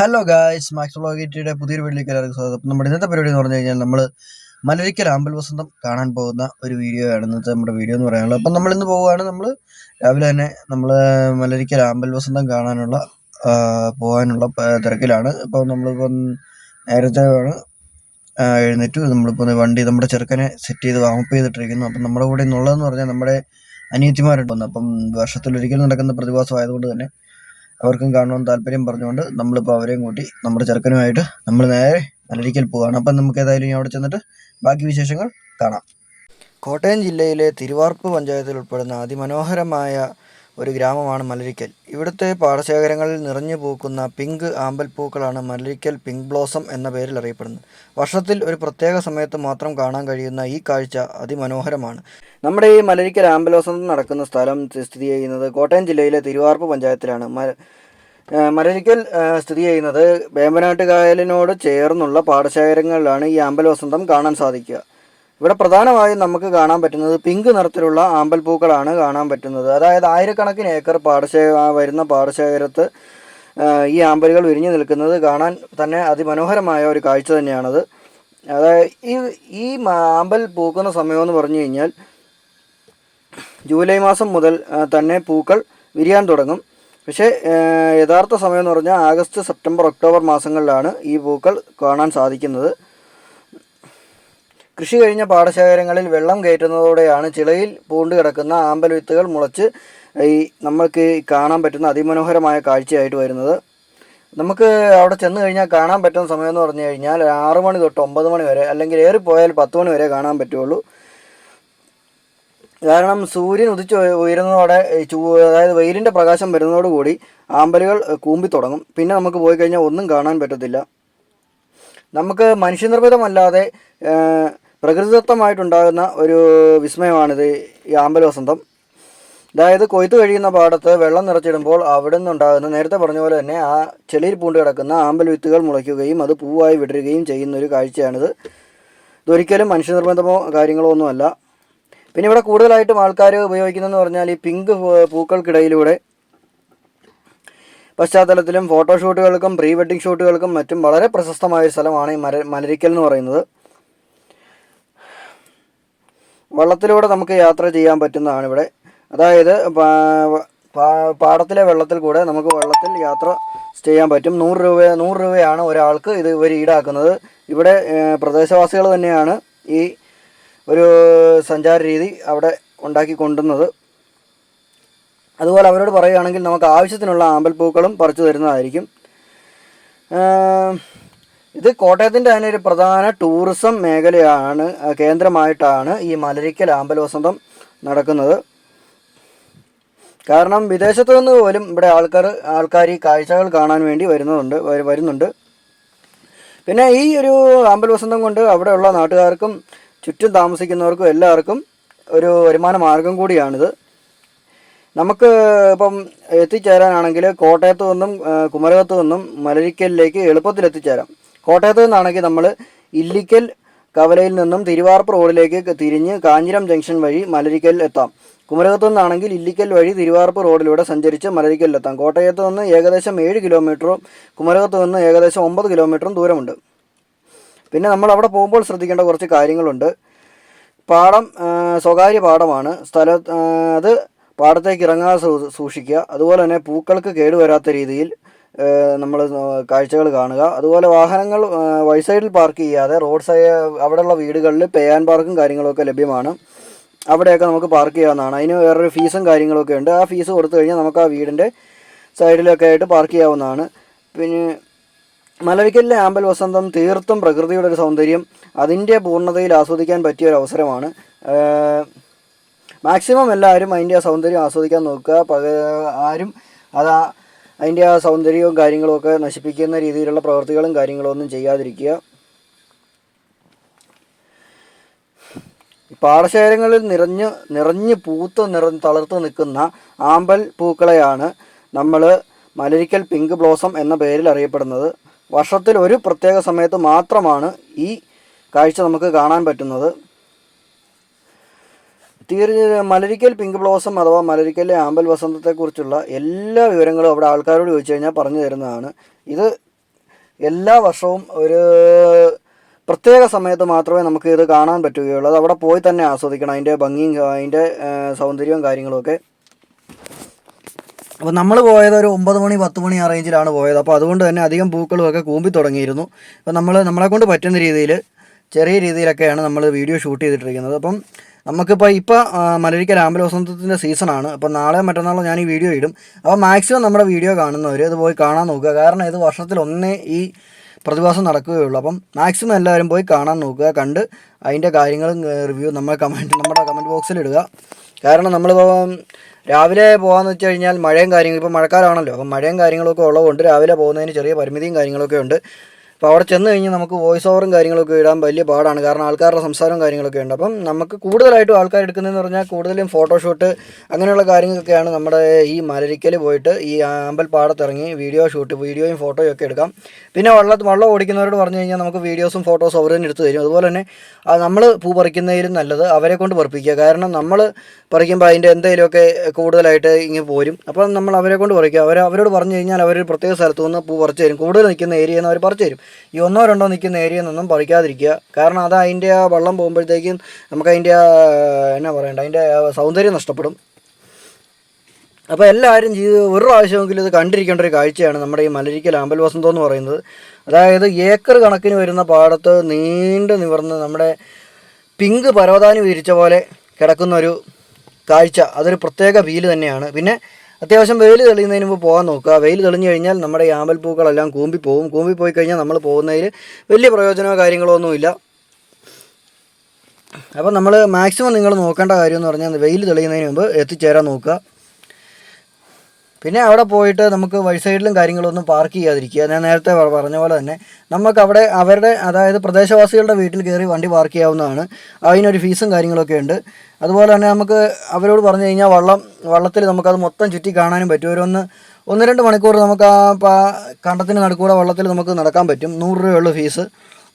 Hello guys max വ്ളോഗിറ്റിയുടെ പുതിയൊരു വീട്ടിലേക്ക് എല്ലാവർക്കും സ്വാഗതം. നമ്മുടെ ഇന്നത്തെ പരിപാടി എന്ന് പറഞ്ഞു കഴിഞ്ഞാൽ നമ്മൾ മലരിക്കൽ ആമ്പൽ വസന്തം കാണാൻ പോകുന്ന ഒരു വീഡിയോ ആണ് ഇന്നത്തെ നമ്മുടെ വീഡിയോ എന്ന് പറയാനുള്ളത്. അപ്പം നമ്മൾ ഇന്ന് പോവുകയാണ് നമ്മൾ രാവിലെ തന്നെ നമ്മൾ മലരിക്കൽ ആമ്പൽ വസന്തം കാണാനുള്ള പോകാനുള്ള തിരക്കിലാണ്. അപ്പോൾ നമ്മളിപ്പം നേരത്തെ ആണ് എഴുന്നേറ്റു. നമ്മളിപ്പോൾ വണ്ടി നമ്മുടെ ചെറുക്കനെ സെറ്റ് ചെയ്ത് വാമപ്പ് ചെയ്തിട്ടിരിക്കുന്നു. അപ്പം നമ്മുടെ കൂടെ ഇന്നുള്ളതെന്ന് പറഞ്ഞാൽ നമ്മുടെ അനിയത്തിമാരുണ്ട്. അപ്പം വർഷത്തിലൊരിക്കൽ നടക്കുന്ന പ്രതിഭാസം ആയതുകൊണ്ട് തന്നെ അവർക്കും കാണണമെന്ന് താല്പര്യം പറഞ്ഞുകൊണ്ട് നമ്മളിപ്പോൾ അവരെയും കൂട്ടി നമ്മുടെ ചെറുക്കനുമായിട്ട് നമ്മൾ നേരെ നല്ലരിക്കൽ പോവുകയാണ് അപ്പം നമുക്ക് ഏതായാലും ഇനി അവിടെ ചെന്നിട്ട് ബാക്കി വിശേഷങ്ങൾ കാണാം. കോട്ടയം ജില്ലയിലെ തിരുവാർപ്പ് പഞ്ചായത്തിൽ ഉൾപ്പെടുന്ന അതിമനോഹരമായ ഒരു ഗ്രാമമാണ് മലരിക്കൽ ഇവിടുത്തെ പാടശേഖരങ്ങളിൽ നിറഞ്ഞു പൂക്കുന്ന പിങ്ക് ആമ്പൽ പൂക്കളാണ് മലരിക്കൽ പിങ്ക് ബ്ലോസം എന്ന പേരിൽ അറിയപ്പെടുന്നത്. വർഷത്തിൽ ഒരു പ്രത്യേക സമയത്ത് മാത്രം കാണാൻ കഴിയുന്ന ഈ കാഴ്ച അതിമനോഹരമാണ്. നമ്മുടെ ഈ മലരിക്കൽ ആമ്പൽ വസന്തം നടക്കുന്ന സ്ഥലം സ്ഥിതി ചെയ്യുന്നത് കോട്ടയം ജില്ലയിലെ തിരുവാർപ്പ് പഞ്ചായത്തിലാണ്. മലരിക്കൽ സ്ഥിതി ചെയ്യുന്നത് വേമ്പനാട്ട് കായലിനോട് ചേർന്നുള്ള പാടശേഖരങ്ങളിലാണ് ഈ ആമ്പൽ കാണാൻ സാധിക്കുക. ഇവിടെ പ്രധാനമായും നമുക്ക് കാണാൻ പറ്റുന്നത് പിങ്ക് നിറത്തിലുള്ള ആമ്പൽ പൂക്കളാണ് കാണാൻ പറ്റുന്നത്. അതായത് ആയിരക്കണക്കിന് ഏക്കർ പാടശേ വരുന്ന പാടശേഖരത്ത് ഈ ആമ്പലുകൾ വിരിഞ്ഞു നിൽക്കുന്നത് കാണാൻ തന്നെ അതിമനോഹരമായ ഒരു കാഴ്ച തന്നെയാണത്. അതായത് ഈ ഈ ആമ്പൽ പൂക്കുന്ന സമയമെന്ന് പറഞ്ഞു കഴിഞ്ഞാൽ ജൂലൈ മാസം മുതൽ തന്നെ പൂക്കൾ വിരിയാൻ തുടങ്ങും. പക്ഷേ യഥാർത്ഥ സമയം എന്ന് പറഞ്ഞാൽ ആഗസ്റ്റ് സെപ്റ്റംബർ ഒക്ടോബർ മാസങ്ങളിലാണ് ഈ പൂക്കൾ കാണാൻ സാധിക്കുന്നത്. കൃഷി കഴിഞ്ഞ പാടശേഖരങ്ങളിൽ വെള്ളം കയറ്റുന്നതോടെയാണ് ചിളയിൽ പൂണ്ട് കിടക്കുന്ന ആമ്പൽ വിത്തുകൾ മുളച്ച് ഈ നമ്മൾക്ക് കാണാൻ പറ്റുന്ന അതിമനോഹരമായ കാഴ്ചയായിട്ട് വരുന്നത്. നമുക്ക് അവിടെ ചെന്ന് കഴിഞ്ഞാൽ കാണാൻ പറ്റുന്ന സമയം എന്ന് പറഞ്ഞു കഴിഞ്ഞാൽ ആറ് മണി തൊട്ട് ഒമ്പത് മണി വരെ അല്ലെങ്കിൽ ഏറിപ്പോയാൽ പത്ത് മണി വരെ കാണാൻ പറ്റുള്ളൂ. കാരണം സൂര്യൻ ഉദിച്ച് ഉയ- ഉയരുന്നതോടെ ചൂ അതായത് വെയിലിന്റെ പ്രകാശം വരുന്നതോടുകൂടി ആമ്പലുകൾ കൂമ്പി തുടങ്ങും. പിന്നെ നമുക്ക് പോയി കഴിഞ്ഞാൽ ഒന്നും കാണാൻ പറ്റത്തില്ല. നമുക്ക് മനുഷ്യനിർമ്മിതമല്ലാതെ പ്രകൃതിദത്തമായിട്ടുണ്ടാകുന്ന ഒരു വിസ്മയമാണിത് ഈ ആമ്പലവസന്തം. അതായത് കൊയ്ത്ത് കഴിയുന്ന പാടത്ത് വെള്ളം നിറച്ചിടുമ്പോൾ അവിടെ നിന്നുണ്ടാകുന്ന നേരത്തെ പറഞ്ഞ പോലെ തന്നെ ആ ചെളിയിൽ പൂണ്ട് കിടക്കുന്ന ആമ്പൽ വിത്തുകൾ മുളയ്ക്കുകയും അത് പൂവായി വിടരുകയും ചെയ്യുന്ന ഒരു കാഴ്ചയാണിത്. ഇതൊരിക്കലും മനുഷ്യനിർബന്ധമോ കാര്യങ്ങളോ ഒന്നുമല്ല. പിന്നെ ഇവിടെ കൂടുതലായിട്ടും ആൾക്കാർ ഉപയോഗിക്കുന്നതെന്ന് പറഞ്ഞാൽ ഈ പിങ്ക് പൂക്കൾക്കിടയിലൂടെ പശ്ചാത്തലത്തിലും ഫോട്ടോഷൂട്ടുകൾക്കും പ്രീ വെഡിങ് ഷൂട്ടുകൾക്കും മറ്റും വളരെ പ്രശസ്തമായ ഒരു സ്ഥലമാണ് ഈ മര മലരിക്കൽ എന്ന് പറയുന്നത്. വള്ളത്തിലൂടെ നമുക്ക് യാത്ര ചെയ്യാൻ പറ്റുന്നതാണ് ഇവിടെ. അതായത് പാടത്തിലെ വെള്ളത്തിൽ കൂടെ നമുക്ക് വെള്ളത്തിൽ യാത്ര ചെയ്യാൻ പറ്റും. നൂറ് രൂപ നൂറ് രൂപയാണ് ഒരാൾക്ക് ഇത് ഇവർ ഈടാക്കുന്നത്. ഇവിടെ പ്രദേശവാസികൾ തന്നെയാണ് ഈ ഒരു സഞ്ചാര രീതി അവിടെ ഉണ്ടാക്കി കൊണ്ടുവന്നത് അതുപോലെ അവരോട് പറയുകയാണെങ്കിൽ നമുക്ക് ആവശ്യത്തിനുള്ള ആമ്പൽപ്പൂക്കളും പറിച്ചു തരുന്നതായിരിക്കും. ഇത് കോട്ടയത്തിന്റെ തന്നെ ഒരു പ്രധാന ടൂറിസം മേഖലയാണ് കേന്ദ്രമായിട്ടാണ് ഈ മലരിക്കൽ ആമ്പൽ വസന്തം നടക്കുന്നത്. കാരണം വിദേശത്തു നിന്ന് പോലും ഇവിടെ ആൾക്കാർ ആൾക്കാർ ഈ കാഴ്ചകൾ കാണാൻ വേണ്ടി വരുന്നുണ്ട് വരുന്നുണ്ട്. പിന്നെ ഈ ഒരു ആമ്പൽ വസന്തം കൊണ്ട് അവിടെയുള്ള നാട്ടുകാർക്കും ചുറ്റും താമസിക്കുന്നവർക്കും എല്ലാവർക്കും ഒരു വരുമാന മാർഗം കൂടിയാണിത്. നമുക്ക് ഇപ്പം എത്തിച്ചേരാനാണെങ്കിൽ കോട്ടയത്തു നിന്നും കുമരകത്തു നിന്നും മലരിക്കലിലേക്ക് എളുപ്പത്തിൽ എത്തിച്ചേരാം കോട്ടയത്ത് നിന്നാണെങ്കിൽ നമ്മൾ ഇല്ലിക്കൽ കവലയിൽ നിന്നും തിരുവാർപ്പ് റോഡിലേക്ക് തിരിഞ്ഞ് കാഞ്ഞിരം ജംഗ്ഷൻ വഴി മലരിക്കൽ എത്താം. കുമരകത്ത് നിന്നാണെങ്കിൽ ഇല്ലിക്കൽ വഴി തിരുവാർപ്പ് റോഡിലൂടെ സഞ്ചരിച്ച് മലരിക്കലിലെത്താം കോട്ടയത്ത് നിന്ന് ഏകദേശം ഏഴ് കിലോമീറ്ററും കുമരകത്ത് നിന്ന് ഏകദേശം ഒമ്പത് കിലോമീറ്ററും ദൂരമുണ്ട്. പിന്നെ നമ്മൾ അവിടെ പോകുമ്പോൾ ശ്രദ്ധിക്കേണ്ട കുറച്ച് കാര്യങ്ങളുണ്ട്. പാടം സ്വകാര്യ പാടമാണ്. സ്ഥല അത് പാടത്തേക്ക് ഇറങ്ങാതെ സൂക്ഷിക്കുക. അതുപോലെ തന്നെ പൂക്കൾക്ക് കേടുവരാത്ത രീതിയിൽ നമ്മൾ കാഴ്ചകൾ കാണുക. അതുപോലെ വാഹനങ്ങൾ വൈ സൈഡിൽ പാർക്ക് ചെയ്യാതെ റോഡ് സൈഡ് അവിടെയുള്ള വീടുകളിൽ പേ ആൻഡ് പാർക്കും കാര്യങ്ങളൊക്കെ ലഭ്യമാണ്. അവിടെയൊക്കെ നമുക്ക് പാർക്ക് ചെയ്യാവുന്നതാണ്. അതിന് വേറൊരു ഫീസും കാര്യങ്ങളൊക്കെ ഉണ്ട്. ആ ഫീസ് കൊടുത്തു കഴിഞ്ഞാൽ നമുക്ക് ആ വീടിന്റെ സൈഡിലൊക്കെ ആയിട്ട് പാർക്ക് ചെയ്യാവുന്നതാണ്. പിന്നെ മലവിക്കലിലെ ആമ്പൽ വസന്തം തീർത്തും പ്രകൃതിയുടെ ഒരു സൗന്ദര്യം അതിന്റെ പൂർണതയിൽ ആസ്വദിക്കാൻ പറ്റിയ ഒരു അവസരമാണ്. മാക്സിമം എല്ലാവരും അതിന്റെ സൗന്ദര്യം ആസ്വദിക്കാൻ നോക്കുക. ആരും അത് അതിന്റെ ആ സൗന്ദര്യവും കാര്യങ്ങളും ഒക്കെ നശിപ്പിക്കുന്ന രീതിയിലുള്ള പ്രവൃത്തികളും കാര്യങ്ങളും ഒന്നും ചെയ്യാതിരിക്കുക. പാടശേഖരങ്ങളിൽ നിറഞ്ഞ് നിറഞ്ഞ് പൂത്ത് നിറ തളർത്ത് നിൽക്കുന്ന ആമ്പൽ പൂക്കളെയാണ് നമ്മൾ മലരിക്കൽ പിങ്ക് ബ്ലോസം എന്ന പേരിൽ അറിയപ്പെടുന്നത്. വർഷത്തിൽ ഒരു പ്രത്യേക സമയത്ത് മാത്രമാണ് ഈ കാഴ്ച നമുക്ക് കാണാൻ പറ്റുന്നത്. തീർച്ച മലരിക്കൽ പിങ്ക് ബ്ലോസം അഥവാ മലരിക്കലിലെ ആമ്പൽ വസന്തത്തെക്കുറിച്ചുള്ള എല്ലാ വിവരങ്ങളും അവിടെ ആൾക്കാരോട് ചോദിച്ചു കഴിഞ്ഞാൽ പറഞ്ഞു തരുന്നതാണ്. ഇത് എല്ലാ വർഷവും ഒരു പ്രത്യേക സമയത്ത് മാത്രമേ നമുക്ക് ഇത് കാണാൻ പറ്റുകയുള്ളൂ. അത് അവിടെ പോയി തന്നെ ആസ്വദിക്കണം. അതിന്റെ ഭംഗിയും അതിന്റെ സൗന്ദര്യവും കാര്യങ്ങളുമൊക്കെ അപ്പോൾ നമ്മൾ പോയത് ഒരു ഒമ്പത് മണി പത്ത് മണി ആ റേഞ്ചിലാണ് പോയത്. അപ്പോൾ അതുകൊണ്ട് തന്നെ അധികം പൂക്കളും ഒക്കെ കൂമ്പി തുടങ്ങിയിരുന്നു. അപ്പോൾ നമ്മൾ നമ്മളെക്കൊണ്ട് പറ്റുന്ന രീതിയിൽ ചെറിയ രീതിയിലൊക്കെയാണ് നമ്മൾ വീഡിയോ ഷൂട്ട് ചെയ്തിട്ടിരിക്കുന്നത്. അപ്പം നമുക്കിപ്പോൾ ഇപ്പോൾ മലരിക്ക ആമ്പൽ വസന്തത്തിന്റെ സീസണാണ്. അപ്പോൾ നാളെ മറ്റന്നാളോ ഞാൻ ഈ വീഡിയോ ഇടും. അപ്പോൾ മാക്സിമം നമ്മുടെ വീഡിയോ കാണുന്നവർ ഇത് പോയി കാണാൻ നോക്കുക. കാരണം ഇത് വർഷത്തിൽ ഒന്നേ ഈ പ്രതിഭാസം നടക്കുകയുള്ളൂ. അപ്പം മാക്സിമം എല്ലാവരും പോയി കാണാൻ നോക്കുക. കണ്ട് അതിന്റെ കാര്യങ്ങളും റിവ്യൂ നമ്മൾ കമന്റ് നമ്മുടെ കമന്റ് ബോക്സിൽ ഇടുക. കാരണം നമ്മളിപ്പോൾ രാവിലെ പോകാമെന്ന് വെച്ച് കഴിഞ്ഞാൽ മഴയും കാര്യങ്ങളും ഇപ്പോൾ മഴക്കാലമാണല്ലോ അപ്പം മഴയും കാര്യങ്ങളൊക്കെ ഉള്ളതുകൊണ്ട് രാവിലെ പോകുന്നതിന് ചെറിയ പരിമിതിയും കാര്യങ്ങളൊക്കെ ഉണ്ട്. അപ്പോൾ അവിടെ ചെന്ന് കഴിഞ്ഞ് നമുക്ക് വോയിസ് ഓവറും കാര്യങ്ങളൊക്കെ ഇടാൻ വലിയ പാടാണ്. കാരണം ആൾക്കാരുടെ സംസാരവും കാര്യങ്ങളൊക്കെ ഉണ്ട്. അപ്പം നമുക്ക് കൂടുതലായിട്ടും ആൾക്കാർ എടുക്കുന്നതെന്ന് പറഞ്ഞാൽ കൂടുതലും ഫോട്ടോഷൂട്ട് അങ്ങനെയുള്ള കാര്യങ്ങളൊക്കെയാണ് നമ്മുടെ ഈ മലരിക്കൽ പോയിട്ട് ഈ അമ്പൽപ്പാടത്തിറങ്ങി വീഡിയോ ഷൂട്ട് വീഡിയോയും ഫോട്ടോയും ഒക്കെ എടുക്കാം. പിന്നെ വള്ളത്ത് വള്ളം ഓടിക്കുന്നവരോട് പറഞ്ഞു കഴിഞ്ഞാൽ നമുക്ക് വീഡിയോസും ഫോട്ടോസും അവർ തന്നെ എടുത്തു തരും. അതുപോലെ തന്നെ നമ്മൾ പൂ പറിക്കുന്നതിലും നല്ലത് അവരെ കൊണ്ട് പറിപ്പിക്കുക. കാരണം നമ്മൾ പറിക്കുമ്പോൾ അതിന്റെ എന്തെങ്കിലുമൊക്കെ കൂടുതലായിട്ട് ഇങ്ങനെ പോരും. അപ്പം നമ്മൾ അവരെ കൊണ്ട് പറിക്കുക. അവർ അവരോട് പറഞ്ഞു കഴിഞ്ഞാൽ അവർ പ്രത്യേക സ്ഥലത്തു നിന്ന് പൂ പറിച്ചു തരും. കൂടുതൽ നിൽക്കുന്ന ഏരിയയിൽ നിന്ന് അവർ പറിച്ചു തരും. ഈ ഒന്നോ രണ്ടോ നിൽക്കുന്ന ഏരിയയിൽ നിന്നും പറിക്കാതിരിക്കുക. കാരണം അത് അതിന്റെ ആ വെള്ളം പോകുമ്പോഴത്തേക്കും നമുക്ക് അതിന്റെ എന്നാ പറയണ്ട അതിന്റെ സൗന്ദര്യം നഷ്ടപ്പെടും. അപ്പോൾ എല്ലാവരും ചെയ്ത് ഒരു പ്രാവശ്യമെങ്കിലും ഇത് കണ്ടിരിക്കേണ്ട ഒരു കാഴ്ചയാണ് നമ്മുടെ ഈ മലരിക്കൽ ആമ്പൽ വസന്തം എന്ന് പറയുന്നത്. അതായത് ഏക്കർ കണക്കിന് വരുന്ന പാടത്ത് നീണ്ടു നിവർന്ന് നമ്മുടെ പിങ്ക് പരവതാനി വിരിച്ച പോലെ കിടക്കുന്ന ഒരു കാഴ്ച. അതൊരു പ്രത്യേക ഫീൽ തന്നെയാണ്. പിന്നെ അത്യാവശ്യം വെയിൽ തെളിയുന്നതിന് മുമ്പ് പോകാൻ നോക്കുക. വെയിൽ തെളിഞ്ഞു കഴിഞ്ഞാൽ നമ്മുടെ ഈ ആമ്പൽപ്പൂക്കളെല്ലാം കൂമ്പി പോകും കൂമ്പി പോയി കഴിഞ്ഞാൽ നമ്മൾ പോകുന്നതിൽ വലിയ പ്രയോജനമോ കാര്യങ്ങളോ ഒന്നുമില്ല. അപ്പോൾ നമ്മൾ മാക്സിമം നിങ്ങൾ നോക്കേണ്ട കാര്യം എന്ന് പറഞ്ഞാൽ വെയിൽ തെളിയുന്നതിന് മുമ്പ് എത്തിച്ചേരാൻ നോക്കുക. പിന്നെ അവിടെ പോയിട്ട് നമുക്ക് വഴി സൈഡിലും കാര്യങ്ങളൊന്നും പാർക്ക് ചെയ്യാതിരിക്കുക. ഞാൻ നേരത്തെ പറഞ്ഞ പോലെ തന്നെ നമുക്ക് അവിടെ അവരുടെ അതായത് പ്രദേശവാസികളുടെ വീട്ടിൽ കയറി വണ്ടി പാർക്ക് ചെയ്യാവുന്നതാണ്. അതിനൊരു ഫീസും കാര്യങ്ങളൊക്കെ ഉണ്ട്. അതുപോലെ തന്നെ നമുക്ക് അവരോട് പറഞ്ഞു കഴിഞ്ഞാൽ വള്ളം വള്ളത്തിൽ നമുക്കത് മൊത്തം ചുറ്റി കാണാനും പറ്റും. ഒന്ന് ഒന്ന് രണ്ട് മണിക്കൂർ നമുക്ക് ആ കണ്ടത്തിന് നടുക്കൂടെ വള്ളത്തിൽ നമുക്ക് നടക്കാൻ പറ്റും. നൂറ് രൂപയുള്ള ഫീസ്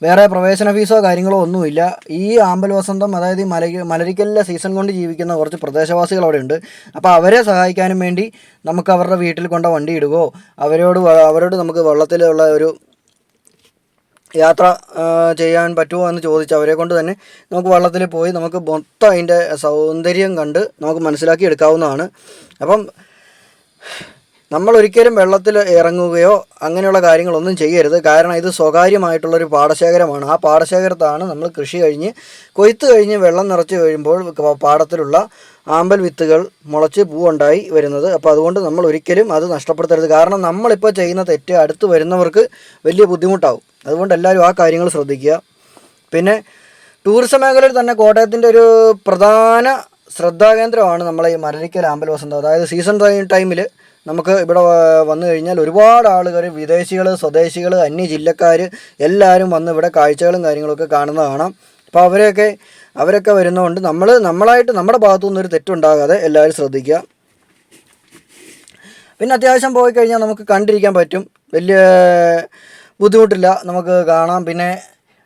വേറെ പ്രവേശന ഫീസോ കാര്യങ്ങളോ ഒന്നുമില്ല. ഈ ആമ്പൽ വസന്തം അതായത് ഈ മല മലരിക്കലിലെ സീസൺ കൊണ്ട് ജീവിക്കുന്ന കുറച്ച് പ്രദേശവാസികൾ അവിടെ ഉണ്ട് അപ്പോൾ അവരെ സഹായിക്കാനും വേണ്ടി നമുക്ക് അവരുടെ വീട്ടിൽ കൊണ്ട വണ്ടി ഇടുകയോ അവരോട് അവരോട് നമുക്ക് വെള്ളത്തിലുള്ള ഒരു യാത്ര ചെയ്യാൻ പറ്റുമോ എന്ന് ചോദിച്ച് അവരെ കൊണ്ട് തന്നെ നമുക്ക് വള്ളത്തിൽ പോയി നമുക്ക് മൊത്തം അതിന്റെ സൗന്ദര്യം കണ്ട് നമുക്ക് മനസ്സിലാക്കി എടുക്കാവുന്നതാണ്. അപ്പം നമ്മൾ ഒരിക്കലും വെള്ളത്തിൽ ഇറങ്ങുകയോ അങ്ങനെയുള്ള കാര്യങ്ങളൊന്നും ചെയ്യരുത്. കാരണം ഇത് സ്വകാര്യമായിട്ടുള്ളൊരു പാടശേഖരമാണ്. ആ പാടശേഖരത്താണ് നമ്മൾ കൃഷി കഴിഞ്ഞ് കൊയ്ത്ത് കഴിഞ്ഞ് വെള്ളം നിറച്ച് കഴിയുമ്പോൾ പാടത്തിലുള്ള ആമ്പൽ വിത്തുകൾ മുളച്ച് പൂവുണ്ടായി വരുന്നത്. അപ്പോൾ അതുകൊണ്ട് നമ്മൾ ഒരിക്കലും അത് നഷ്ടപ്പെടുത്തരുത്. കാരണം നമ്മളിപ്പോൾ ചെയ്യുന്ന തെറ്റ് അടുത്ത് വരുന്നവർക്ക് വലിയ ബുദ്ധിമുട്ടാവും. അതുകൊണ്ട് എല്ലാവരും ആ കാര്യങ്ങൾ ശ്രദ്ധിക്കുക. പിന്നെ ടൂറിസം മേഖലയിൽ തന്നെ കോട്ടയത്തിന്റെ ഒരു പ്രധാന ശ്രദ്ധാകേന്ദ്രമാണ് നമ്മളെ ഈ മരലിക്കൽ ആമ്പൽ വസന്തം. അതായത് സീസൺ ടൈമിൽ നമുക്ക് ഇവിടെ വന്നു കഴിഞ്ഞാൽ ഒരുപാട് ആളുകൾ വിദേശികൾ സ്വദേശികൾ അന്യ ജില്ലക്കാർ എല്ലാവരും വന്ന് ഇവിടെ കാഴ്ചകളും കാര്യങ്ങളൊക്കെ കാണുന്നത് കാണാം. അപ്പോൾ അവരെയൊക്കെ അവരൊക്കെ വരുന്നതുകൊണ്ട് നമ്മൾ നമ്മളായിട്ട് നമ്മുടെ ഭാഗത്തു നിന്നൊരു തെറ്റുണ്ടാകാതെ എല്ലാവരും ശ്രദ്ധിക്കുക. പിന്നെ അത്യാവശ്യം പോയി കഴിഞ്ഞാൽ നമുക്ക് കണ്ടിരിക്കാൻ പറ്റും. വലിയ ബുദ്ധിമുട്ടില്ല. നമുക്ക് കാണാം. പിന്നെ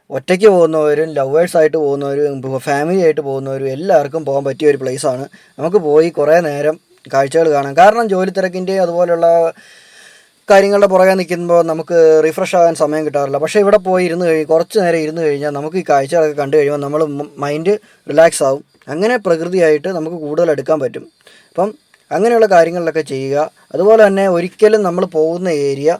ഒറ്റയ്ക്ക് പോകുന്നവരും ലവേഴ്സായിട്ട് പോകുന്നവരും ഫാമിലി ആയിട്ട് പോകുന്നവരും എല്ലാവർക്കും പോകാൻ പറ്റിയ ഒരു പ്ലേസാണ്. നമുക്ക് പോയി കുറേ നേരം കാഴ്ചകൾ കാണാം. കാരണം ജോലി തിരക്കിന്റെ അതുപോലുള്ള കാര്യങ്ങളുടെ പുറകെ നിൽക്കുമ്പോൾ നമുക്ക് റിഫ്രഷ് ആകാൻ സമയം കിട്ടാറില്ല. പക്ഷേ ഇവിടെ പോയി ഇരുന്ന് കഴിഞ്ഞ് കുറച്ച് നേരം ഇരുന്ന് കഴിഞ്ഞാൽ നമുക്ക് ഈ കാഴ്ചകളൊക്കെ കണ്ടു കഴിയുമ്പോൾ നമ്മൾ മൈൻഡ് റിലാക്സ് ആവും. അങ്ങനെ പ്രകൃതിയായിട്ട് നമുക്ക് കൂടുതൽ എടുക്കാൻ പറ്റും. അപ്പം അങ്ങനെയുള്ള കാര്യങ്ങളിലൊക്കെ ചെയ്യുക. അതുപോലെ തന്നെ ഒരിക്കലും നമ്മൾ പോകുന്ന ഏരിയ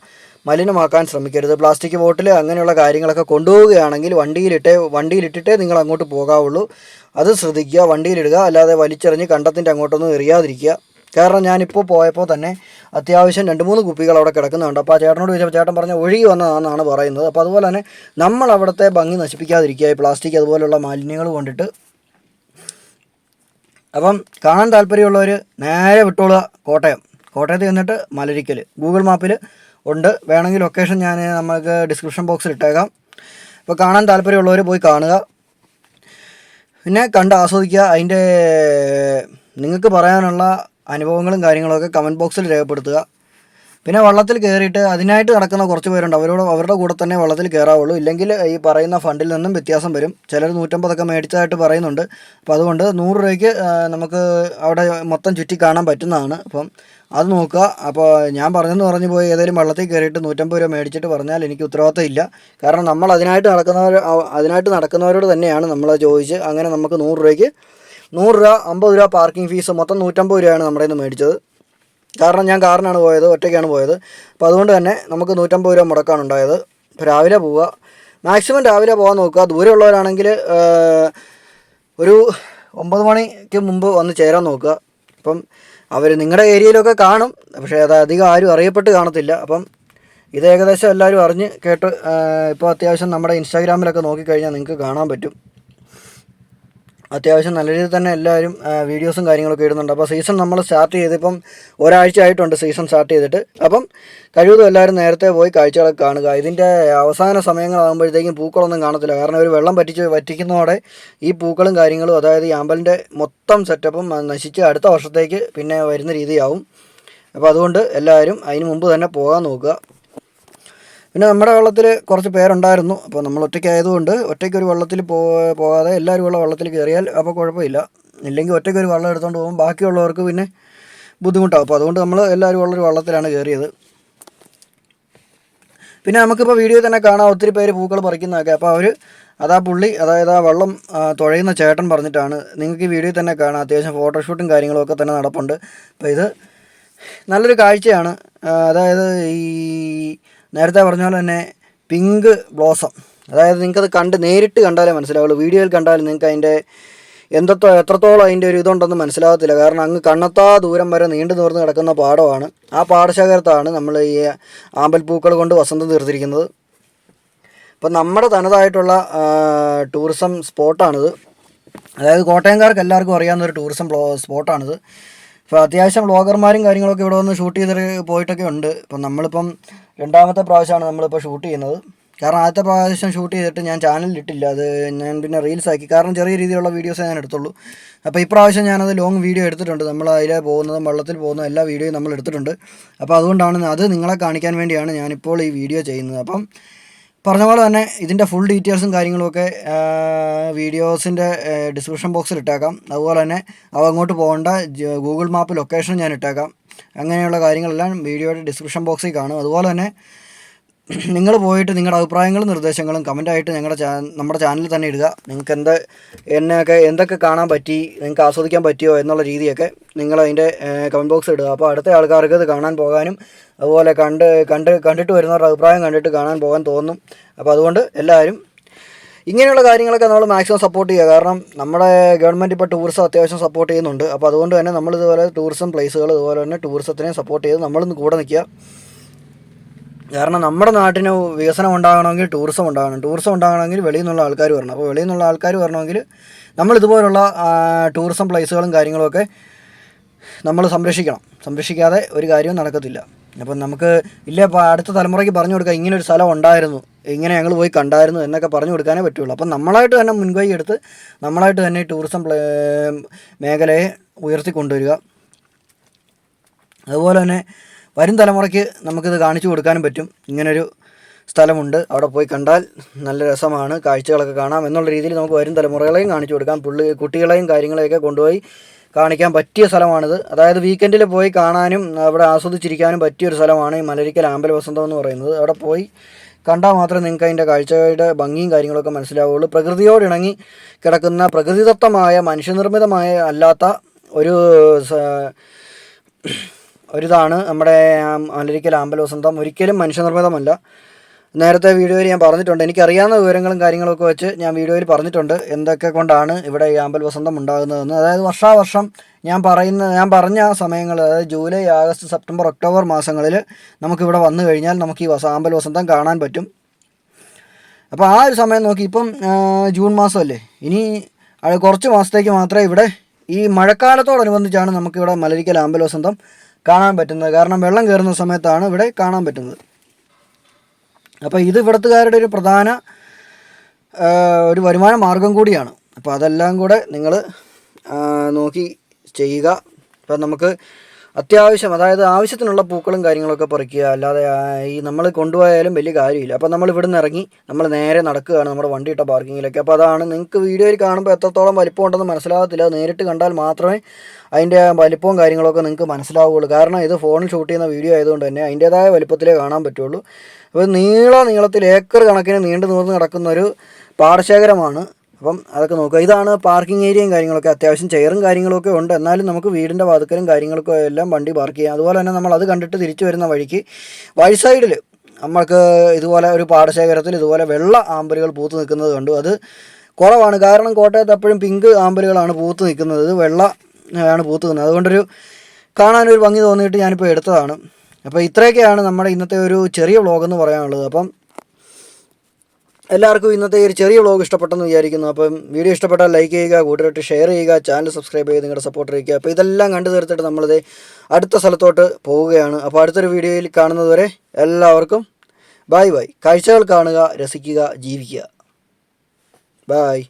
മലിനമാക്കാൻ ശ്രമിക്കരുത്. പ്ലാസ്റ്റിക് ബോട്ടിൽ അങ്ങനെയുള്ള കാര്യങ്ങളൊക്കെ കൊണ്ടുപോവുകയാണെങ്കിൽ വണ്ടിയിലിട്ടേ വണ്ടിയിലിട്ടിട്ടേ നിങ്ങൾ അങ്ങോട്ട് പോകാവുള്ളൂ. അത് ശ്രദ്ധിക്കുക വണ്ടിയിലിടുക. അല്ലാതെ വലിച്ചെറിഞ്ഞ് കണ്ടത്തിന്റെ അങ്ങോട്ടൊന്നും എറിയാതിരിക്കുക. കാരണം ഞാനിപ്പോൾ പോയപ്പോൾ തന്നെ അത്യാവശ്യം രണ്ട് മൂന്ന് കുപ്പികൾ അവിടെ കിടക്കുന്നുണ്ട്. അപ്പോൾ ആ ചേട്ടനോട് ചോദിച്ചപ്പോൾ ചേട്ടൻ പറഞ്ഞ ഒഴുകി വന്നതാണെന്നാണ് പറയുന്നത്. അപ്പോൾ അതുപോലെ തന്നെ നമ്മൾ അവിടുത്തെ ഭംഗി നശിപ്പിക്കാതിരിക്കുക ഈ പ്ലാസ്റ്റിക് അതുപോലെയുള്ള മാലിന്യങ്ങൾ കൊണ്ടിട്ട്. അപ്പം കാണാൻ താല്പര്യമുള്ളവർ നേരെ വിട്ടോളുക കോട്ടയം. കോട്ടയത്ത് ചെന്നിട്ട് മലരിക്കൽ ഗൂഗിൾ മാപ്പിൽ ഉണ്ട്. വേണമെങ്കിൽ ലൊക്കേഷൻ ഞാൻ നമുക്ക് ഡിസ്ക്രിപ്ഷൻ ബോക്സിൽ ഇട്ടേക്കാം. അപ്പോൾ കാണാൻ താല്പര്യമുള്ളവർ പോയി കാണുക. പിന്നെ കണ്ട് ആസ്വദിക്കുക. അതിന്റെ നിങ്ങൾക്ക് പറയാനുള്ള അനുഭവങ്ങളും കാര്യങ്ങളൊക്കെ കമന്റ് ബോക്സിൽ രേഖപ്പെടുത്തുക. പിന്നെ വള്ളത്തിൽ കയറിയിട്ട് അതിനായിട്ട് നടക്കുന്ന കുറച്ച് പേരുണ്ട്. അവരോട് അവരുടെ കൂടെ തന്നെ വള്ളത്തിൽ കയറാവുള്ളൂ ഇല്ലെങ്കിൽ ഈ പറയുന്ന ഫണ്ടിൽ നിന്നും വ്യത്യാസം വരും. ചിലർ നൂറ്റമ്പതൊക്കെ മേടിച്ചതായിട്ട് പറയുന്നുണ്ട്. അപ്പോൾ അതുകൊണ്ട് നൂറ് രൂപയ്ക്ക് നമുക്ക് അവിടെ മൊത്തം ചുറ്റി കാണാൻ പറ്റുന്നതാണ്. അപ്പം അത് നോക്കുക. അപ്പോൾ ഞാൻ പറഞ്ഞെന്ന് പറഞ്ഞു പോയി ഏതെങ്കിലും വള്ളത്തിൽ കയറിയിട്ട് നൂറ്റമ്പത് രൂപ മേടിച്ചിട്ട് പറഞ്ഞാൽ എനിക്ക് ഉത്തരവാദിത്തം ഇല്ല കാരണം നമ്മൾ അതിനായിട്ട് നടക്കുന്നവർ അതിനായിട്ട് നടക്കുന്നവരോട് തന്നെയാണ് നമ്മൾ ചോദിച്ച്. അങ്ങനെ നമുക്ക് നൂറ് രൂപയ്ക്ക് നൂറ് രൂപ അമ്പത് രൂപ പാർക്കിംഗ് ഫീസ് മൊത്തം നൂറ്റമ്പത് രൂപയാണ് നമ്മുടെ നിന്ന് മേടിച്ചത്. കാരണം ഞാൻ കാറിനാണ് പോയത് ഒറ്റയ്ക്കാണ് പോയത്. അപ്പോൾ അതുകൊണ്ട് തന്നെ നമുക്ക് നൂറ്റമ്പത് രൂപ മുടക്കാണ് ഉണ്ടായത്. രാവിലെ പോവുക. മാക്സിമം രാവിലെ പോകാൻ നോക്കുക. ദൂരെയുള്ളവരാണെങ്കിൽ ഒരു ഒമ്പത് മണിക്ക് മുമ്പ് വന്ന് ചേരാൻ നോക്കുക. അപ്പം അവർ നിങ്ങളുടെ ഏരിയയിലൊക്കെ കാണും. പക്ഷേ അത് അധികം ആരും അറിയപ്പെട്ട് കാണത്തില്ല. അപ്പം ഇത് ഏകദേശം എല്ലാവരും അറിഞ്ഞ് കേട്ട് ഇപ്പോൾ അത്യാവശ്യം നമ്മുടെ ഇൻസ്റ്റാഗ്രാമിലൊക്കെ നോക്കിക്കഴിഞ്ഞാൽ നിങ്ങൾക്ക് കാണാൻ പറ്റും. അത്യാവശ്യം നല്ല രീതിയിൽ തന്നെ എല്ലാവരും വീഡിയോസും കാര്യങ്ങളൊക്കെ ഇടുന്നുണ്ട്. അപ്പോൾ സീസൺ നമ്മൾ സ്റ്റാർട്ട് ചെയ്തിപ്പം ഒരാഴ്ച ആയിട്ടുണ്ട് സീസൺ സ്റ്റാർട്ട് ചെയ്തിട്ട്. അപ്പം കഴിവതും എല്ലാവരും നേരത്തെ പോയി കാഴ്ചകളൊക്കെ കാണുക. ഇതിന്റെ അവസാന സമയങ്ങളാകുമ്പോഴത്തേക്കും പൂക്കളൊന്നും കാണത്തില്ല. കാരണം ഒരു വെള്ളം പറ്റിച്ച് വറ്റിക്കുന്നതോടെ ഈ പൂക്കളും കാര്യങ്ങളും അതായത് ഈ അമ്പലിന്റെ മൊത്തം സെറ്റപ്പും നശിച്ച് അടുത്ത വർഷത്തേക്ക് പിന്നെ വരുന്ന രീതിയാവും. അപ്പോൾ അതുകൊണ്ട് എല്ലാവരും അതിന് മുമ്പ് തന്നെ പോകാൻ നോക്കുക. പിന്നെ നമ്മുടെ വെള്ളത്തിൽ കുറച്ച് പേരുണ്ടായിരുന്നു. അപ്പോൾ നമ്മൾ ഒറ്റയ്ക്ക് ആയതുകൊണ്ട് ഒറ്റയ്ക്ക് ഒരു വെള്ളത്തിൽ പോ പോകാതെ എല്ലാവരും ഉള്ള വെള്ളത്തിൽ കയറിയാൽ അപ്പോൾ കുഴപ്പമില്ല. ഇല്ലെങ്കിൽ ഒറ്റയ്ക്ക് ഒരു വള്ളം എടുത്തുകൊണ്ട് പോകും. ബാക്കിയുള്ളവർക്ക് പിന്നെ ബുദ്ധിമുട്ടാകും അപ്പോൾ അതുകൊണ്ട് നമ്മൾ എല്ലാവരും ഉള്ളൊരു വള്ളത്തിലാണ് കയറിയത്. പിന്നെ നമുക്കിപ്പോൾ വീഡിയോ തന്നെ കാണാം. ഒത്തിരി പേര് പൂക്കൾ പറിക്കുന്നതൊക്കെ. അപ്പോൾ അവർ അതാ പുള്ളി അതായത് ആ വള്ളം തുഴയുന്ന ചേട്ടൻ പറഞ്ഞിട്ടാണ്. നിങ്ങൾക്ക് ഈ വീഡിയോ തന്നെ കാണാം. അത്യാവശ്യം ഫോട്ടോഷൂട്ടും കാര്യങ്ങളൊക്കെ തന്നെ നടപ്പുണ്ട്. അപ്പോൾ ഇത് നല്ലൊരു കാഴ്ചയാണ്. അതായത് ഈ നേരത്തെ പറഞ്ഞ പോലെ തന്നെ പിങ്ക് ബ്ലോസം അതായത് നിങ്ങൾക്കത് കണ്ട് നേരിട്ട് കണ്ടാലേ മനസ്സിലാവുള്ളൂ. വീഡിയോയിൽ കണ്ടാൽ നിങ്ങൾക്ക് അതിന്റെ എന്തത്തോ എത്രത്തോളം അതിന്റെ ഒരു ഇതുണ്ടെന്ന് മനസ്സിലാകത്തില്ല കാരണം അങ്ങ് കണ്ണത്താ ദൂരം വരെ നീണ്ടു നിവർന്ന് കിടക്കുന്ന പാടമാണ്. ആ പാടശേഖരത്താണ് നമ്മൾ ഈ ആമ്പൽപ്പൂക്കൾ കൊണ്ട് വസന്തം തീർത്തിരിക്കുന്നത്. അപ്പം നമ്മുടെ തനതായിട്ടുള്ള ടൂറിസം സ്പോട്ടാണിത് അതായത് കോട്ടയംകാർക്ക് എല്ലാവർക്കും അറിയാവുന്ന ഒരു ടൂറിസം സ്പോട്ടാണിത് ഇപ്പോൾ അത്യാവശ്യം വ്ളോഗർമാരും കാര്യങ്ങളൊക്കെ ഇവിടെ വന്ന് ഷൂട്ട് ചെയ്തിട്ട് പോയിട്ടൊക്കെ ഉണ്ട്. ഇപ്പം നമ്മളിപ്പം രണ്ടാമത്തെ പ്രാവശ്യമാണ് നമ്മളിപ്പോൾ ഷൂട്ട് ചെയ്യുന്നത്. കാരണം ആദ്യത്തെ പ്രാവശ്യം ഷൂട്ട് ചെയ്തിട്ട് ഞാൻ ചാനലിൽ ഇട്ടില്ല. അത് ഞാൻ പിന്നെ റീൽസ് ആക്കി. കാരണം ചെറിയ രീതിയിലുള്ള വീഡിയോസേ ഞാൻ എടുത്തുള്ളൂ. അപ്പോൾ ഇപ്രാവശ്യം ഞാനത് ലോങ് വീഡിയോ എടുത്തിട്ടുണ്ട്. നമ്മൾ അതിലെ പോകുന്നതും വെള്ളത്തിൽ പോകുന്നതും എല്ലാ വീഡിയോയും നമ്മൾ എടുത്തിട്ടുണ്ട്. അപ്പോൾ അതുകൊണ്ടാണ് അത് നിങ്ങളെ കാണിക്കാൻ വേണ്ടിയാണ് ഞാനിപ്പോൾ ഈ വീഡിയോ ചെയ്യുന്നത്. അപ്പം പറഞ്ഞ പോലെ തന്നെ ഇതിന്റെ ഫുൾ ഡീറ്റെയിൽസും കാര്യങ്ങളുമൊക്കെ വീഡിയോസിന്റെ ഡിസ്ക്രിപ്ഷൻ ബോക്സിൽ ഇട്ടേക്കാം. അതുപോലെ തന്നെ അവ അങ്ങോട്ട് പോകേണ്ട ഗൂഗിൾ മാപ്പ് ലൊക്കേഷൻ ഞാൻ ഇട്ടേക്കാം. അങ്ങനെയുള്ള കാര്യങ്ങളെല്ലാം വീഡിയോയുടെ ഡിസ്ക്രിപ്ഷൻ ബോക്സിൽ കാണും. അതുപോലെ തന്നെ നിങ്ങൾ പോയിട്ട് നിങ്ങളുടെ അഭിപ്രായങ്ങളും നിർദ്ദേശങ്ങളും കമന്റായിട്ട് ഞങ്ങളുടെ ചാ നമ്മുടെ ചാനലിൽ തന്നെ ഇടുക. നിങ്ങൾക്ക് എന്ത് എന്നെയൊക്കെ എന്തൊക്കെ കാണാൻ പറ്റി നിങ്ങൾക്ക് ആസ്വദിക്കാൻ പറ്റിയോ എന്നുള്ള രീതിയൊക്കെ നിങ്ങൾ അതിന്റെ കമന്റ് ബോക്സ് ഇടുക. അപ്പോൾ അടുത്ത ആൾക്കാർക്ക് ഇത് കാണാൻ പോകാനും അതുപോലെ കണ്ട് കണ്ട് കണ്ടിട്ട് വരുന്നവരുടെ അഭിപ്രായം കണ്ടിട്ട് കാണാൻ പോകാൻ തോന്നും. അപ്പോൾ അതുകൊണ്ട് എല്ലാവരും ഇങ്ങനെയുള്ള കാര്യങ്ങളൊക്കെ നമ്മൾ മാക്സിമം സപ്പോർട്ട് ചെയ്യുക. കാരണം നമ്മുടെ ഗവൺമെന്റ് ഇപ്പോൾ ടൂറിസം അത്യാവശ്യം സപ്പോർട്ട് ചെയ്യുന്നുണ്ട്. അപ്പോൾ അതുകൊണ്ട് തന്നെ നമ്മൾ ഇതുപോലെ ടൂറിസം പ്ലേസുകൾ ഇതുപോലെ തന്നെ ടൂറിസത്തിനെ സപ്പോർട്ട് ചെയ്ത് നമ്മളിന്ന് കൂടെ നിൽക്കുക. കാരണം നമ്മുടെ നാട്ടിന് വികസനം ഉണ്ടാകണമെങ്കിൽ ടൂറിസം ഉണ്ടാകണം. ടൂറിസം ഉണ്ടാകണമെങ്കിൽ വെളിയിൽ നിന്നുള്ള ആൾക്കാർ വരണം. അപ്പോൾ വെളിയിൽ നിന്നുള്ള ആൾക്കാർ വരണമെങ്കിൽ നമ്മൾ ഇതുപോലുള്ള ടൂറിസം പ്ലേസുകളും കാര്യങ്ങളുമൊക്കെ നമ്മൾ സംരക്ഷിക്കണം. സംരക്ഷിക്കാതെ ഒരു കാര്യവും നടക്കത്തില്ല. അപ്പം നമുക്ക് ഇല്ല അടുത്ത തലമുറയ്ക്ക് പറഞ്ഞു കൊടുക്കുക ഇങ്ങനെ ഒരു സ്ഥലം ഉണ്ടായിരുന്നു. ഇങ്ങനെ ഞങ്ങൾ പോയി കണ്ടായിരുന്നു എന്നൊക്കെ പറഞ്ഞു കൊടുക്കാനേ പറ്റുള്ളൂ. അപ്പം നമ്മളായിട്ട് തന്നെ മുൻകൈ എടുത്ത് നമ്മളായിട്ട് തന്നെ ടൂറിസം മേഖലയെ ഉയർത്തിക്കൊണ്ടുവരിക. അതുപോലെ തന്നെ വരും തലമുറയ്ക്ക് നമുക്കിത് കാണിച്ചു കൊടുക്കാനും പറ്റും. ഇങ്ങനൊരു സ്ഥലമുണ്ട്. അവിടെ പോയി കണ്ടാൽ നല്ല രസമാണ്. കാഴ്ചകളൊക്കെ കാണാം എന്നുള്ള രീതിയിൽ നമുക്ക് വരും തലമുറകളെയും കാണിച്ചു കൊടുക്കാം. പുള്ളി കുട്ടികളെയും കാര്യങ്ങളെയൊക്കെ കൊണ്ടുപോയി കാണിക്കാൻ പറ്റിയ സ്ഥലമാണിത്. അതായത് വീക്കെൻഡിൽ പോയി കാണാനും അവിടെ ആസ്വദിച്ചിരിക്കാനും പറ്റിയൊരു സ്ഥലമാണ് ഈ മലരിക്കൽ ആമ്പൽ വസന്തം എന്ന് പറയുന്നത്. അവിടെ പോയി കണ്ടാൽ മാത്രമേ നിങ്ങൾക്ക് അതിന്റെ കാഴ്ചയുടെ ഭംഗിയും കാര്യങ്ങളൊക്കെ മനസ്സിലാവുള്ളൂ. പ്രകൃതിയോട് ഇണങ്ങി കിടക്കുന്ന പ്രകൃതിദത്തമായ മനുഷ്യനിർമ്മിതമായ അല്ലാത്ത ഒരു ഒരിതാണ് നമ്മുടെ ആമ്പൽ വസന്തം ഒരിക്കലും മനുഷ്യനിർമ്മിതമല്ല. നേരത്തെ വീഡിയോയിൽ ഞാൻ പറഞ്ഞിട്ടുണ്ട്. എനിക്കറിയാവുന്ന വിവരങ്ങളും കാര്യങ്ങളൊക്കെ വെച്ച് ഞാൻ വീഡിയോയിൽ പറഞ്ഞിട്ടുണ്ട്. എന്തൊക്കെ കൊണ്ടാണ് ഇവിടെ ഈ ആമ്പൽ വസന്തം ഉണ്ടാകുന്നതെന്ന്. അതായത് വർഷാവർഷം ഞാൻ പറയുന്ന ഞാൻ പറഞ്ഞ ആ സമയങ്ങൾ അതായത് ജൂലൈ ആഗസ്റ്റ് സെപ്റ്റംബർ ഒക്ടോബർ മാസങ്ങളിൽ നമുക്കിവിടെ വന്നു കഴിഞ്ഞാൽ നമുക്ക് ഈ ആമ്പൽ വസന്തം കാണാൻ പറ്റും. അപ്പോൾ ആ ഒരു സമയം നോക്കി. ഇപ്പം ജൂൺ മാസമല്ലേ. ഇനി കുറച്ച് മാസത്തേക്ക് മാത്രമേ ഇവിടെ ഈ മഴക്കാലത്തോടനുബന്ധിച്ചാണ് നമുക്കിവിടെ മലരിക്കൽ ആമ്പൽ വസന്തം കാണാൻ പറ്റുന്നത്. കാരണം വെള്ളം കയറുന്ന സമയത്താണ് ഇവിടെ കാണാൻ പറ്റുന്നത്. അപ്പോൾ ഇത് ഇവിടത്തുകാരുടെ ഒരു പ്രധാന ഒരു വരുമാന മാർഗം കൂടിയാണ്. അപ്പോൾ അതെല്ലാം കൂടെ നിങ്ങൾ നോക്കി ചെയ്യുക. ഇപ്പം നമുക്ക് അത്യാവശ്യം അതായത് ആവശ്യത്തിനുള്ള പൂക്കളും കാര്യങ്ങളൊക്കെ പറിക്കുക. അല്ലാതെ ഈ നമ്മൾ കൊണ്ടുപോയാലും വലിയ കാര്യമില്ല. അപ്പോൾ നമ്മൾ ഇവിടുന്ന് ഇറങ്ങി നമ്മൾ നേരെ നടക്കുകയാണ് നമ്മുടെ വണ്ടി ഇട്ട പാർക്കിങ്ങിലേക്ക്. അപ്പോൾ അതാണ് നിങ്ങൾക്ക് വീഡിയോയിൽ കാണുമ്പോൾ എത്രത്തോളം വലിപ്പം ഉണ്ടെന്ന് മനസ്സിലാകത്തില്ല. നേരിട്ട് കണ്ടാൽ മാത്രമേ അതിന്റെ വലിപ്പവും കാര്യങ്ങളൊക്കെ നിങ്ങൾക്ക് മനസ്സിലാവുകയുള്ളൂ. കാരണം ഇത് ഫോണിൽ ഷൂട്ട് ചെയ്യുന്ന വീഡിയോ ആയതുകൊണ്ട് തന്നെ അതിന്റേതായ വലിപ്പത്തിലേ കാണാൻ പറ്റുള്ളൂ അപ്പോൾ നീള നീളത്തിൽ ഏക്കർ കണക്കിന് നീണ്ടു നിന്ന് നടക്കുന്നൊരു പാടശേഖരമാണ് അപ്പം അതൊക്കെ നോക്കുക. ഇതാണ് പാർക്കിംഗ് ഏരിയയും കാര്യങ്ങളൊക്കെ. അത്യാവശ്യം ചെയറും കാര്യങ്ങളൊക്കെ ഉണ്ട്. എന്നാലും നമുക്ക് വീടിന്റെ വാതുക്കലും കാര്യങ്ങളൊക്കെ എല്ലാം വണ്ടി പാർക്ക് ചെയ്യാം. അതുപോലെ തന്നെ നമ്മൾ അത് കണ്ടിട്ട് തിരിച്ചു വരുന്ന വഴിക്ക് വഴി സൈഡിൽ നമ്മൾക്ക് ഇതുപോലെ ഒരു പാടശേഖരത്തിൽ ഇതുപോലെ വെള്ള ആമ്പലുകൾ പൂത്ത് നിൽക്കുന്നത് കണ്ടു. അത് കുറവാണ്. കാരണം കോട്ടയത്ത് എപ്പോഴും പിങ്ക് ആമ്പലുകളാണ് പൂത്ത് നിൽക്കുന്നത്. വെള്ള ആണ് പൂത്ത് നിൽക്കുന്നത്. അതുകൊണ്ടൊരു കാണാനൊരു ഭംഗി തോന്നിയിട്ട് ഞാനിപ്പോൾ എടുത്തതാണ്. അപ്പോൾ ഇത്രയൊക്കെയാണ് നമ്മുടെ ഇന്നത്തെ ഒരു ചെറിയ വ്ളോഗ് എന്ന് പറയാനുള്ളത്. അപ്പം എല്ലാവർക്കും ഇന്നത്തെ ഈ ഒരു ചെറിയ വ്ളോഗ് ഇഷ്ടപ്പെട്ടെന്ന് വിചാരിക്കുന്നു. അപ്പം വീഡിയോ ഇഷ്ടപ്പെട്ടാൽ ലൈക്ക് ചെയ്യുക കൂട്ടുകാരായിട്ട് ഷെയർ ചെയ്യുക ചാനൽ സബ്സ്ക്രൈബ് ചെയ്ത് നിങ്ങളുടെ സപ്പോർട്ട് അറിയിക്കുക അപ്പോൾ ഇതെല്ലാം കണ്ടു തീർത്തിട്ട് നമ്മളിത് അടുത്ത സ്ഥലത്തോട്ട് പോവുകയാണ്. അപ്പോൾ അടുത്തൊരു വീഡിയോയിൽ കാണുന്നതുവരെ എല്ലാവർക്കും ബായ് ബായ് കാഴ്ചകൾ കാണുക രസിക്കുക ജീവിക്കുക. ബായ്